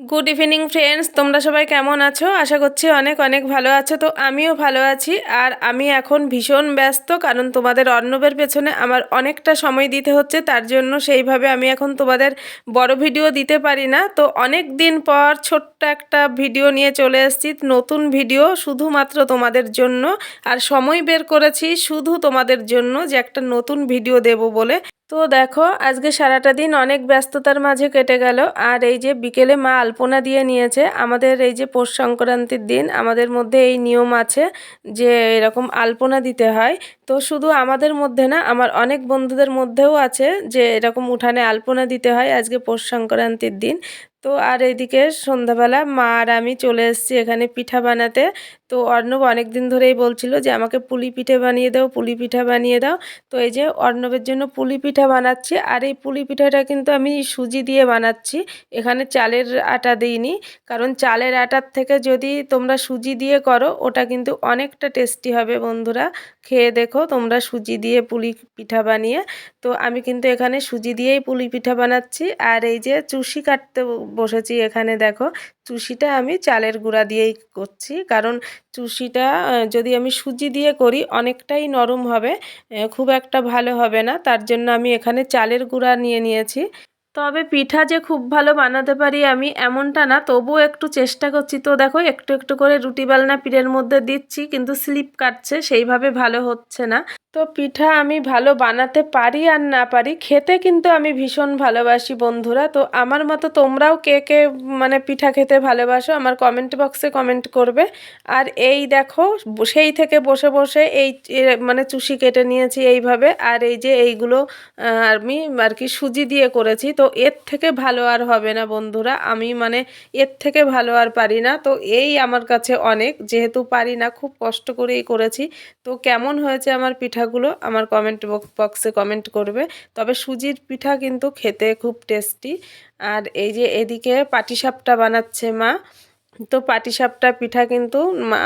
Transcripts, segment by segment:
Good evening friends তোমরা সবাই কেমন আছো? আশা করছি অনেক অনেক ভালো আছো। তো আমিও ভালো আছি। আর আমি এখন ভীষণ ব্যস্ত, কারণ তোমাদের অর্ণবের পেছনে আমার অনেকটা সময় দিতে হচ্ছে। তার জন্য সেইভাবে আমি এখন তোমাদের বড় ভিডিও দিতে পারি না। তো অনেক দিন পর ছোট্ট একটা ভিডিও নিয়ে চলে এসেছি। নতুন ভিডিও শুধুমাত্র তোমাদের জন্য। আর সময় বের করেছি শুধু তোমাদের জন্য যে একটা নতুন ভিডিও দেব বলে। তো দেখো, আজকে সারাটা দিন অনেক ব্যস্ততার মাঝে কেটে গেল। আর এই যে বিকেলে মা আলপনা দিয়ে নিয়েছে, আমাদের এই যে পৌষ সংক্রান্তির দিন, আমাদের মধ্যে এই নিয়ম আছে যে এরকম আলপনা দিতে হয়। তো শুধু আমাদের মধ্যে না, আমার অনেক বন্ধুদের মধ্যেও আছে যে এরকম উঠানে আলপনা দিতে হয় আজকে পৌষ সংক্রান্তির দিন। তো আর এদিকে সন্ধ্যাবেলা মা আর আমি চলে এসেছি এখানে পিঠা বানাতে। তো অর্ণব অনেক দিন ধরেই বলছিল যে, আমাকে পুলি পিঠে বানিয়ে দাও, পুলি পিঠা বানিয়ে দাও। তো এই যে অর্ণবের জন্য পুলি পিঠা বানাচ্ছি। আর এই পুলি পিঠাটা কিন্তু আমি সুজি দিয়ে বানাচ্ছি। এখানে চালের আটা দিইনি। কারণ চালের আটার থেকে যদি তোমরা সুজি দিয়ে করো, ওটা কিন্তু অনেকটা টেস্টি হবে বন্ধুরা। খেয়ে দেখো তোমরা সুজি দিয়ে পুলি পিঠা বানিয়ে। তো আমি কিন্তু এখানে সুজি দিয়েই পুলি পিঠা বানাচ্ছি। আর এই যে চুষি কাটতে বসেছি এখানে দেখো। চুষিটা আমি চালের গুঁড়া দিয়েই করছি। কারণ চুষিটা যদি আমি সুজি দিয়ে করি অনেকটাই নরম হবে খুব একটা ভালো হবে না। তার জন্য আমি এখানে চালের গুঁড়া নিয়ে নিয়েছি। তবে পিঠা যে খুব ভালো বানাতে পারি আমি এমনটা না, তবুও একটু চেষ্টা করছি। তো দেখো, একটু একটু করে রুটি বেলনা পিঠের মধ্যে দিচ্ছি, কিন্তু স্লিপ কাটছে, সেইভাবে ভালো হচ্ছে না। তো পিঠা আমি ভালো বানাতে পারি আর না পারি, খেতে কিন্তু আমি ভীষণ ভালোবাসি বন্ধুরা। তো আমার মতো তোমরাও কে কে মানে পিঠা খেতে ভালোবাসো আমার কমেন্ট বক্সে কমেন্ট করবে। আর এই দেখো, সেই থেকে বসে বসে এই মানে চুষি কেটে নিয়েছি এইভাবে। আর এই যে এইগুলো আমি আর কি সুজি দিয়ে করেছি। তো এর থেকে ভালো আর হবে না বন্ধুরা, আমি মানে এর থেকে ভালো আর পারি না। তো এই আমার কাছে অনেক, যেহেতু পারি না, খুব কষ্ট করেই করেছি। তো কেমন হয়েছে আমার পিঠা পিঠাগুলো আমার কমেন্ট বক্সে কমেন্ট করবে। তবে সুজির পিঠা কিন্তু খেতে খুব টেস্টি আর এই যে এদিকে পাটিসাপটা বানাচ্ছে মা তো পাটিসাপটা পিঠা কিন্তু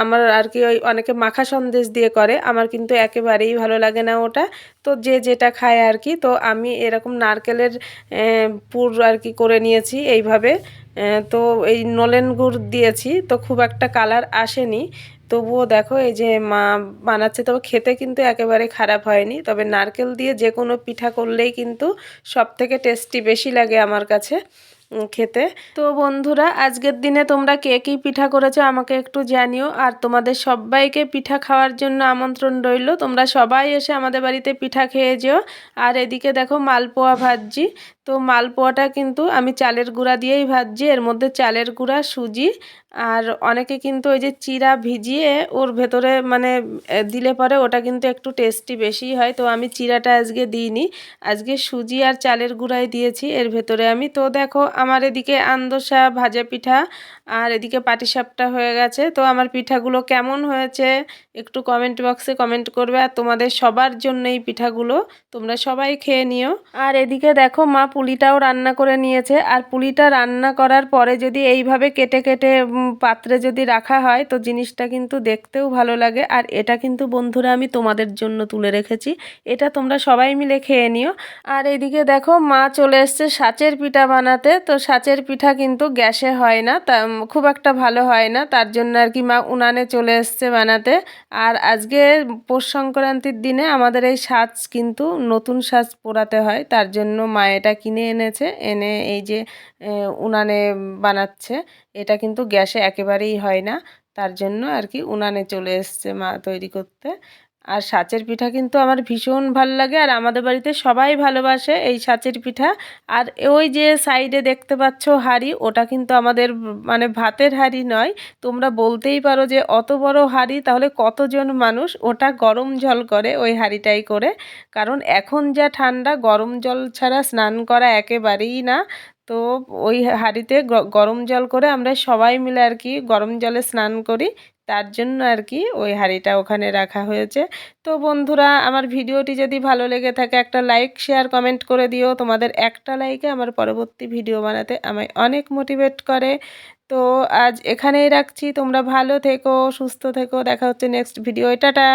আমার আর কি ওই অনেকে মাখা সন্দেশ দিয়ে করে, আমার কিন্তু একেবারেই ভালো লাগে না ওটা। তো যে যেটা খায় আর কি, তো আমি এরকম নারকেলের পুর আর কি করে নিয়েছি এইভাবে। তো এই নলেন গুড় দিয়েছি, তো খুব একটা কালার আসেনি। তবুও দেখো এই যে মা বানাচ্ছে, তবে খেতে কিন্তু একেবারে খারাপ হয়নি। তবে নারকেল দিয়ে যে কোনো পিঠা করলেই কিন্তু সব থেকে টেস্টি বেশি লাগে আমার কাছে। খেতে। তো বন্ধুরা, আজকের দিনে তোমরা কে কী পিঠা করেছ আমাকে একটু জানিও। আর তোমাদের সবাইকে পিঠা খাওয়ার জন্য আমন্ত্রণ রইল। তোমরা সবাই এসে আমাদের বাড়িতে পিঠা খেয়ে যেও। আর এদিকে দেখো মালপোয়া ভাজছি। তো মালপোয়াটা কিন্তু আমি চালের গুঁড়া দিয়েই ভাজছি। এর মধ্যে চালের গুঁড়া, সুজি আর অনেকে কিন্তু ওই যে চিরা ভিজিয়ে ওর ভেতরে মানে দিলে পরে ওটা কিন্তু একটু টেস্টি বেশি হয়। তো আমি চিরাটা আজকে দিইনি। আজকে সুজি আর চালের গুঁড়াই দিয়েছি। এর ভেতরে আমি, তো দেখো আমার এদিকে আন্দোসা, ভাজা পিঠা আর এদিকে পাটিসাপটা হয়ে গেছে। তো আমার পিঠাগুলো কেমন হয়েছে একটু কমেন্ট বক্সে কমেন্ট করবে আর তোমাদের সবার জন্য এই পিঠাগুলো তোমরা সবাই খেয়ে নিও। আর এদিকে দেখো মা পুলিটাও রান্না করে নিয়েছে আর পুলিটা রান্না করার পরে যদি এইভাবে কেটে কেটে পাত্রে যদি রাখা হয় তো জিনিসটা কিন্তু দেখতেও ভালো লাগে। আর এটা কিন্তু বন্ধুরা আমি তোমাদের জন্য তুলে রেখেছি। এটা তোমরা সবাই মিলে খেয়ে নিও। আর এদিকে দেখো মা চলে এসছে সাচের পিঠা বানাতে। তো সাচের পিঠা কিন্তু গ্যাসে হয় না, তা খুব একটা ভালো হয় না, তার জন্য আর কি মা উনানে চলে এসছে বানাতে। আর আজকে পৌষ সংক্রান্তির দিনে আমাদের এই সাজ কিন্তু নতুন সাজ পোড়াতে হয়, তার জন্য মা এটা কিনে এনেছে, এনে এই যে উনানে বানাচ্ছে, এটা কিন্তু গ্যাসে একেবারেই হয় না, তার জন্য আর কি উনানে চলে এসছে মা তৈরি করতে। আর সাচের পিঠা কিন্তু আমার ভীষণ ভালো লাগে আর আমাদের বাড়িতে সবাই ভালোবাসে এই সাচের পিঠা। আর ওই যে সাইডে দেখতে পাচ্ছ হাড়ি, ওটা কিন্তু আমাদের মানে ভাতের হাড়ি নয়। তোমরা বলতেই পারো যে অত বড় হাড়ি, তাহলে কতজন মানুষ ওটা গরম জল করে ওই হাড়িটাই করে। কারণ এখন যা ঠান্ডা, গরম জল ছাড়া স্নান করা একেবারেই না। তো ওই হাঁড়িতে গরম জল করে আমরা সবাই মিলে আর কি গরম জলে স্নান করি। তার জন্য আর কি ওই হাঁড়িটা ওখানে রাখা হয়েছে। তো বন্ধুরা, আমার ভিডিওটি যদি ভালো লেগে থাকে, একটা লাইক, শেয়ার, কমেন্ট করে দিও। তোমাদের একটা লাইকে আমার পরবর্তী ভিডিও বানাতে আমায় অনেক মোটিভেট করে। তো আজ এখানেই রাখছি। তোমরা ভালো থেকো, সুস্থ থেকো। দেখা হচ্ছে নেক্সট ভিডিও টাটা!